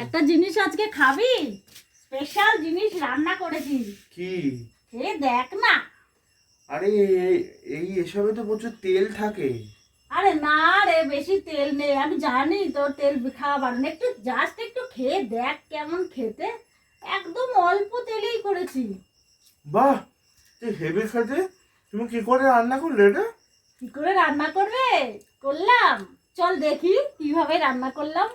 একটা জিনিস আজকে খাবি? স্পেশাল জিনিস রান্না করেছি। কি? খেয়ে দেখ না। আরে এই এসবে তো প্রচুর তেল থাকে। আরে না রে বেশি তেল নেই। আমি জানি তোর তেল খাবার না একটু জাস্ট একটু খেয়ে দেখ কেমন খেতে। একদম অল্প তেলেই করেছি। বাহ! তুই হেভি খেতে? তুমি কি করে রান্না করলে এটা? কি করে রান্না করবে? করলাম। চল দেখি কীভাবে রান্না করলাম।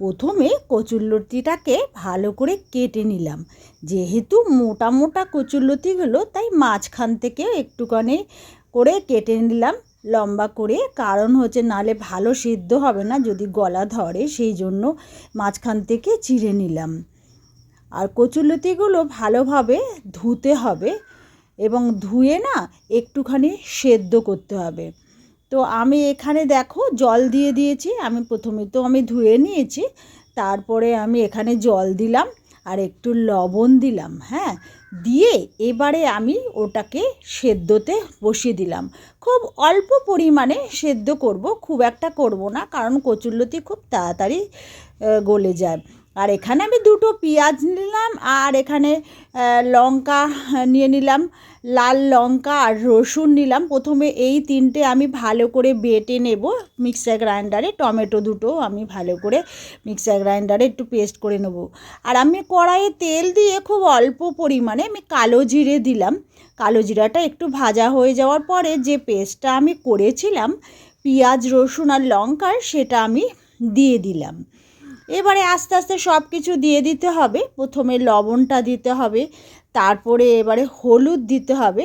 প্রথমে কচুরলতিটাকে ভালো করে কেটে নিলাম। যেহেতু মোটা মোটা কচুরলতিগুলো, তাই মাঝখান থেকে একটুখানি করে কেটে নিলাম। লম্বা করে, কারণ হচ্ছে নালে ভালো সিদ্ধ হবে না, যদি গলা ধরে, সেই জন্য মাঝখান থেকে চিড়ে নিলাম। আর কচুরলতিগুলো ভালোভাবে ধুতে হবে। এবং ধুয়ে না একটুখানি সেদ্ধ করতে হবে। তো আমি এখানে দেখো জল দিয়ে দিয়েছি, আমি প্রথমে তো আমি ধুয়ে নিয়েছি, তারপরে আমি এখানে জল দিলাম আর একটু লবণ দিলাম হ্যাঁ? দিয়ে এবারে আমি ওটাকে সেদ্ধতে বসিয়ে দিলাম। খুব অল্প পরিমাণে সেদ্ধ করব, খুব একটা করব না, কারণ কচুরলতি খুব তাড়াতাড়ি গলে যায়। আর এখানে আমি দুটো পেঁয়াজ নিলাম আর এখানে লঙ্কা নিয়ে নিলাম, লাল লঙ্কা আর রসুন নিলাম। প্রথমে এই তিনটে আমি ভালো করে বেটে নেব মিক্সার গ্রাইন্ডারে। টমেটো দুটো আমি ভালো করে মিক্সার গ্রাইন্ডারে একটু পেস্ট করে নেব। আর আমি কড়াইয়ে তেল দিয়ে খুব অল্প পরিমাণে আমি কালো জিরে দিলাম। কালো জিরাটা একটু ভাজা হয়ে যাওয়ার পরে যে পেস্টটা আমি করেছিলাম, পেঁয়াজ, রসুন আর লঙ্কার, সেটা আমি দিয়ে দিলাম। এবারে আস্তে আস্তে সব কিছু দিয়ে দিতে হবে। প্রথমে লবণটা দিতে হবে, তারপরে এবারে হলুদ দিতে হবে।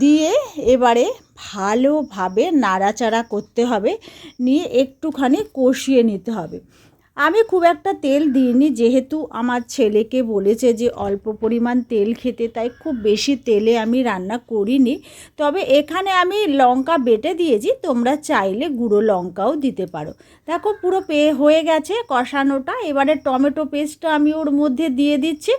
দিয়ে এবারে ভালোভাবে নাড়াচাড়া করতে হবে, নিয়ে একটুখানি কষিয়ে নিতে হবে। আমি খুব একটা তেল দিইনি, যেহেতু আমার ছেলেকে বলেছে যে অল্প পরিমাণ তেল খেতে, তাই খুব বেশি তেলে আমি রান্না করিনি। তবে এখানে আমি লঙ্কা বেটে দিয়েছি, তোমরা চাইলে গুঁড়ো লঙ্কাও দিতে পারো। দেখো পুরো পে, হয়ে গেছে কষানোটা, এবারে টমেটো পেস্টটা আমি ওর মধ্যে দিয়ে দিচ্ছি।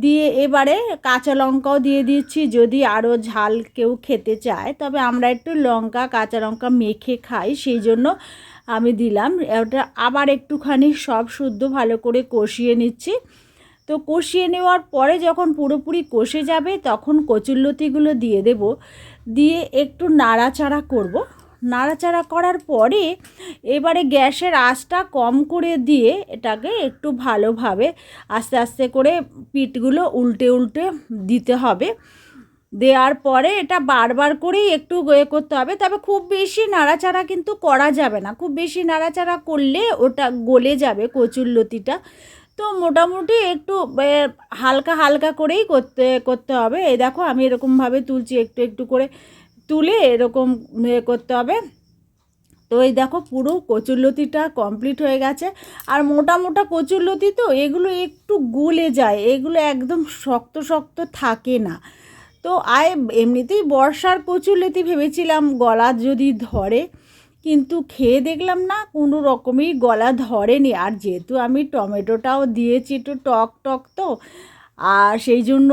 দিয়ে এবারে কাঁচা লঙ্কাও দিয়ে দিচ্ছি। যদি আরও ঝাল কেউ খেতে চায়, তবে আমরা একটু লঙ্কা, কাঁচা লঙ্কা মেখে খাই। সেই জন্য আমি দিলাম। ওটা আবার একটুখানি সব শুদ্ধ ভালো করে কষিয়ে নিচ্ছি। তো কষিয়ে নেওয়ার পরে যখন পুরোপুরি কষে যাবে, তখন কচুরলতিগুলো দিয়ে দেব। দিয়ে একটু নাড়াচাড়া করব। নাড়াচাড়া করার পরে এবারে গ্যাসের আঁচটা কম করে দিয়ে এটাকে একটু ভালোভাবে আস্তে আস্তে করে পিঠগুলো উল্টে উল্টে দিতে হবে। দেওয়ার পরে এটা বারবার করেই একটু এ করতে হবে। তবে খুব বেশি নাড়াচাড়া কিন্তু করা যাবে না। খুব বেশি নাড়াচাড়া করলে ওটা গলে যাবে কচুর লতিটা। তো মোটামুটি একটু হালকা হালকা করেই করতে করতে হবে। এই দেখো আমি এরকমভাবে তুলছি, একটু একটু করে তুলে এরকম এ করতে হবে। তো এই দেখো পুরো কচুরলতিটা কমপ্লিট হয়ে গেছে। আর মোটা মোটা কচুরলতি তো, এগুলো একটু গুলে যায়, এগুলো একদম শক্ত শক্ত থাকে না। তো আয়, এমনিতেই বর্ষার কচুরলতি ভেবেছিলাম গলা যদি ধরে, কিন্তু খেয়ে দেখলাম না কোনো রকমই গলা ধরেনি। আর যেহেতু আমি টমেটোটাও দিয়েছি, একটু টক টক তো আর সেই জন্য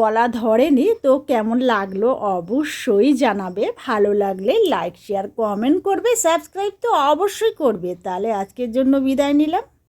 গলা ধরেনি, তো কেমন লাগল অবশ্যই জানাবে। ভালো লাগলে লাইক শেয়ার কমেন্ট করবে সাবস্ক্রাইব তো অবশ্যই করবে। তাহলে আজকের জন্য বিদায় নিলাম।